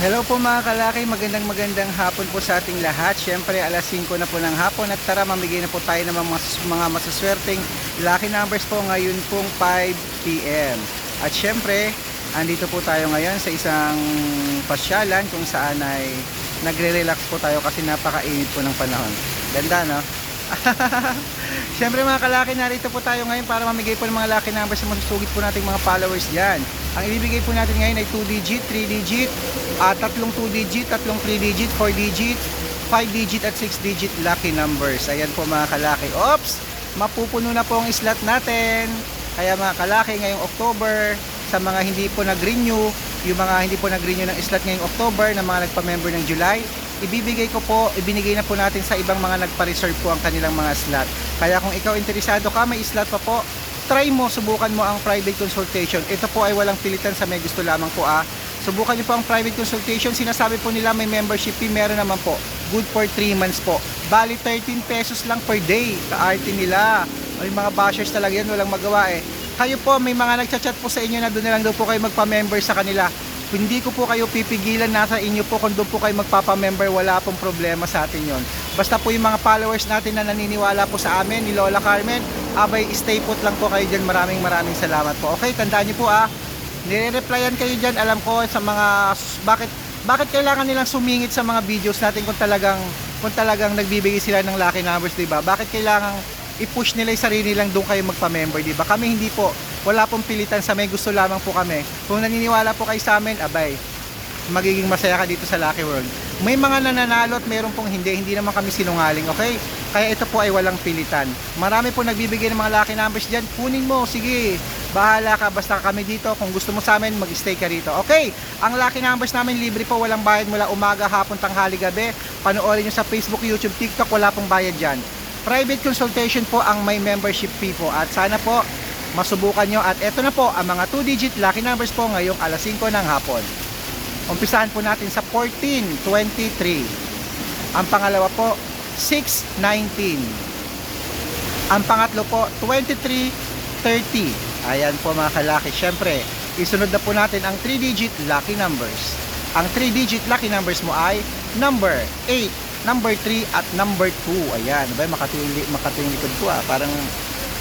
Hello po mga kalaki, magandang magandang hapon po sa ating lahat. Siyempre alas 5 na po ng hapon at tara mamigay na po tayo ng mga, mga masaswerteng lucky numbers po ngayon pong 5pm. At siyempre, andito po tayo ngayon sa isang pasyalan kung saan ay nagre-relax po tayo kasi napakainit po ng panahon. Ganda no? Siyempre mga kalaki, narito po tayo ngayon para mamigay po ng mga lucky numbers na masusugit po nating mga followers dyan. Ang ibibigay po natin ngayon ay 2 digit, 3 digit, ah, tatlong 2 digit, tatlong 3 digit, 4 digit, 5 digit at 6 digit lucky numbers. Ayan po mga kalaki. Oops! Mapupuno na po ang slot natin. Kaya mga kalaki, ngayong October, sa mga hindi po nag-renew, yung mga hindi po nag-renew ng slot ngayong October, na mga nagpa-member ng July, ibibigay ko po, ibinigay na po natin sa ibang mga nagpa-reserve po ang kanilang mga slot. Kaya kung ikaw interesado ka, may slot pa po, try mo, subukan mo ang private consultation. Ito po ay walang pilitan sa may gusto lamang po ah. Subukan niyo po ang private consultation. Sinasabi po nila may membership fee, meron naman po. Good for 3 months po. Bali 13 pesos lang per day. Kaarte nila. Ay mga bashers talaga yan, walang magawa eh. Kayo po, may mga nagchat-chat po sa inyo na doon lang daw po kayo magpa-member sa kanila. Hindi ko po kayo pipigilan, nasa inyo po kung doon po kayo magpapa-member, wala pong problema sa atin yon. Basta po yung mga followers natin na naniniwala po sa amin, ni Lola Carmen, abay stay put lang po kayo dyan. Maraming maraming salamat po. Okay, tandaan niyo po ah, nire-replyan kayo dyan, alam ko sa mga, bakit, bakit kailangan nilang sumingit sa mga videos natin kung talagang, kung talagang nagbibigay sila ng lucky numbers, di ba? Bakit kailangan i-push nila yung sarili lang doon kayo magpa-member, di ba? Kami hindi po, wala pong pilitan sa may gusto lamang po kami. Kung naniniwala po kayo sa amin, abay, magiging masaya ka dito sa Lucky World. May mga nananalo at mayroon pong hindi, hindi naman kami sinungaling, okay? Kaya ito po ay walang pilitan. Marami po nagbibigay ng mga lucky numbers dyan, kunin mo, sige, bahala ka, basta kami dito. Kung gusto mo sa amin, mag-stay ka rito. Okay, ang lucky numbers namin libre po, walang bayad mula umaga, hapon, tanghali, gabi. Panoorin nyo sa Facebook, YouTube, TikTok, wala pong bayad dyan. Private consultation po ang may membership fee po at sana po masubukan nyo at eto na po ang mga 2 digit lucky numbers po ngayong alas 5 ng hapon. Umpisahan po natin sa 1423. Ang pangalawa po 619. Ang pangatlo po 2330. Ayan po mga kalaki. Syempre, isunod na po natin ang 3 digit lucky numbers. Ang 3 digit lucky numbers mo ay number 8, number 3 at number 2. Ayan, ba makatuwing makatuwing likod ko ah, parang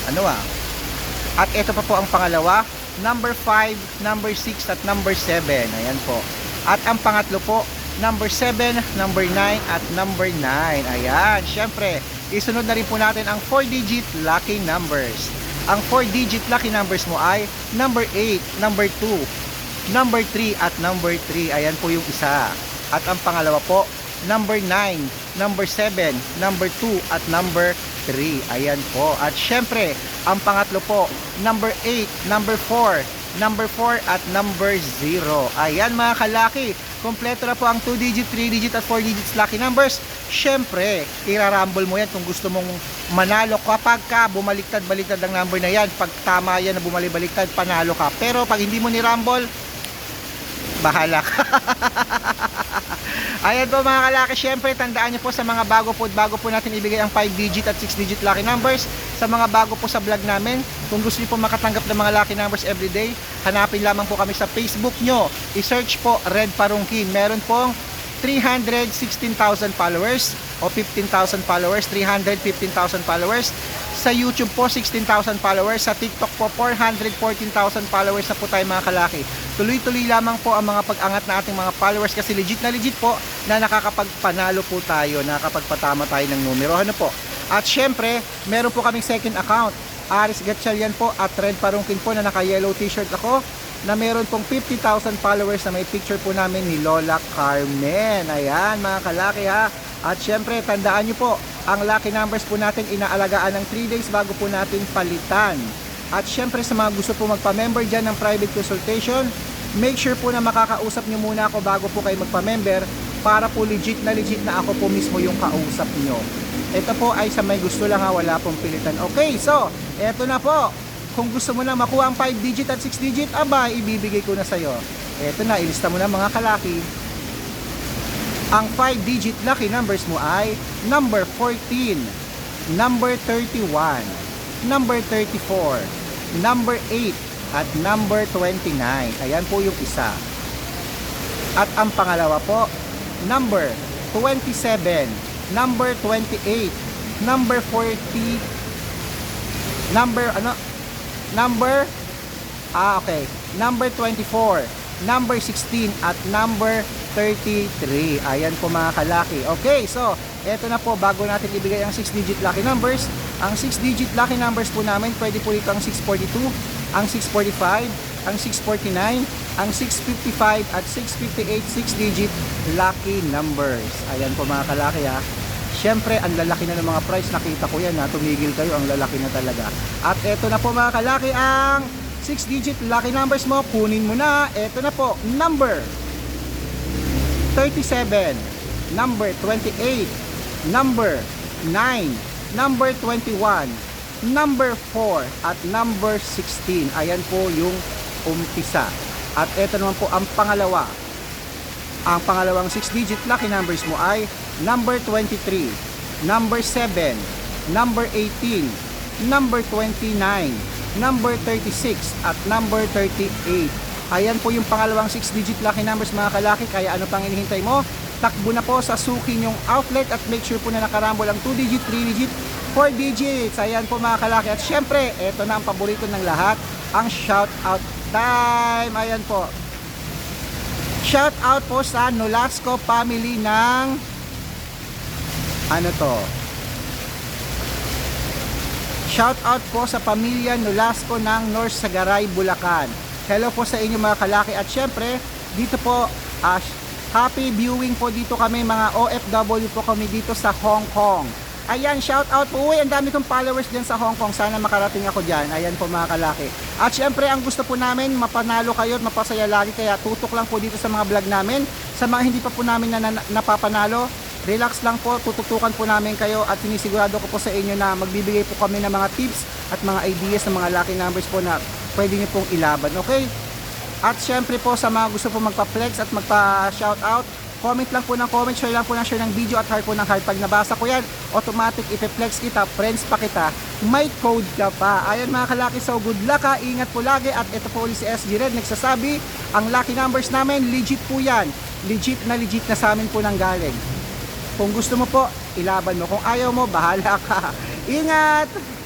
ano ah. At ito pa po ang pangalawa, number 5, number 6 at number 7. Ayan po. At ang pangatlo po, number 7, number 9 at number 9. Ayan, syempre, isunod na rin po natin ang 4-digit lucky numbers. Ang 4-digit lucky numbers mo ay number 8, number 2, number 3 at number 3. Ayan po yung isa. At ang pangalawa po, number 9, number 7, number 2 at number 3. Ayan po. At syempre, ang pangatlo po, number 8, number 4, number 4 at number 0. Ayan mga kalaki, kompleto na po ang 2 digit, 3 digit at 4 digits lucky numbers. Syempre, irarumble mo yan kung gusto mong manalo kapag ka bumaliktad-baliktad ang number na yan. Pag tama yan na bumalik-baliktad, panalo ka. Pero pag hindi mo ni-rumble, bahala ka. Ayan po mga kalaki, syempre tandaan nyo po sa mga bago po, bago po natin ibigay ang 5 digit at 6 digit lucky numbers sa mga bago po sa vlog namin. Kung gusto niyo po makatanggap ng mga lucky numbers everyday, hanapin lamang po kami sa Facebook nyo. I-search po Red Parungkin. Meron pong 316,000 followers o 15,000 followers, 315,000 followers. Sa YouTube po, 16,000 followers. Sa TikTok po, 414,000 followers na po tayo mga kalaki. Tuloy-tuloy lamang po ang mga pag-angat na ating mga followers kasi legit na legit po na nakakapagpanalo po tayo, nakakapagpatama tayo ng numero. Ano po? At syempre, meron po kaming second account. Aris Gatchalian po at Red Parungkin po na naka-yellow t-shirt ako na meron pong 50,000 followers na may picture po namin ni Lola Carmen. Ayan mga kalaki ha. At syempre, tandaan nyo po, ang lucky numbers po natin inaalagaan ng 3 days bago po natin palitan. At syempre sa mga gusto po magpa-member dyan ng private consultation, make sure po na makakausap nyo muna ako bago po kayo magpa-member para po legit na legit na ako po mismo yung kausap nyo. Ito po ay sa may gusto lang ha, wala pong pilitan. Okay, so, eto na po. Kung gusto mo na makuha ang 5 digit at 6 digit, aba, ibibigay ko na sa'yo. Eto na, ilista mo na mga kalaki. Ang 5 digit lucky numbers mo ay number 14, number 31, number 34, number 8, at number 29. Ayan po yung isa. At ang pangalawa po, number 27, number 28, number 40, number ano? Number Ah, okay. Number 24, number 16 at number 33. Ayan po mga kalaki. Okay, so eto na po bago natin ibigay ang 6-digit lucky numbers. Ang 6-digit lucky numbers po namin, pwede po dito ang 642, ang 645, ang 649, ang 655 at 658 6-digit lucky numbers. Ayan po mga kalaki ha. Siyempre, ang lalaki na ng mga price. Nakita ko yan ha. Tumigil kayo. Ang lalaki na talaga. At eto na po mga kalaki ang 6-digit lucky numbers mo. Kunin mo na. Eto na po. Number 37. Number 28. Number 9. Number 21. Number 4. At number 16. Ayan po yung umpisa. At eto naman po ang pangalawa. Ang pangalawang 6-digit lucky numbers mo ay number 23, number 7, number 18, number 29, number 36, at number 38. Ayan po yung pangalawang 6-digit lucky numbers mga kalaki, kaya ano pang inihintay mo? Takbo na po sa suki nyong outlet at make sure po na nakarambol ang 2-digit, 3-digit, 4 digits. Ayan po mga kalaki. At syempre, eto na ang paborito ng lahat, ang shout out time. Ayan po. Shout out po sa Nolasco family ng ano to? Shout out po sa pamilya Nolasco ng North Sagaray, Bulacan. Hello po sa inyo mga kalaki at syempre dito po ah, happy viewing po dito kami mga OFW po kami dito sa Hong Kong. Ayan, shout out po. Uy, ang dami kong followers dyan sa Hong Kong. Sana makarating ako dyan. Ayan po mga kalaki. At syempre, ang gusto po namin, mapanalo kayo at mapasaya lagi. Kaya tutok lang po dito sa mga vlog namin. Sa mga hindi pa po namin na, na- napapanalo, relax lang po. Tututukan po namin kayo at sinisigurado ko po sa inyo na magbibigay po kami ng mga tips at mga ideas ng mga lucky numbers po na pwede nyo pong ilaban. Okay? At syempre po sa mga gusto po magpa-flex at magpa-shoutout, comment lang po ng comment, share lang po ng share ng video at heart po ng heart. Pag nabasa ko yan, automatic ipe-flex kita, friends pa kita, may code ka pa. Ayan mga kalaki, so good luck ha, ingat po lagi at ito po si SG Red nagsasabi, ang lucky numbers namin, legit po yan. Legit na legit na sa amin po nang galing. Kung gusto mo po, ilaban mo. Kung ayaw mo, bahala ka. Ingat!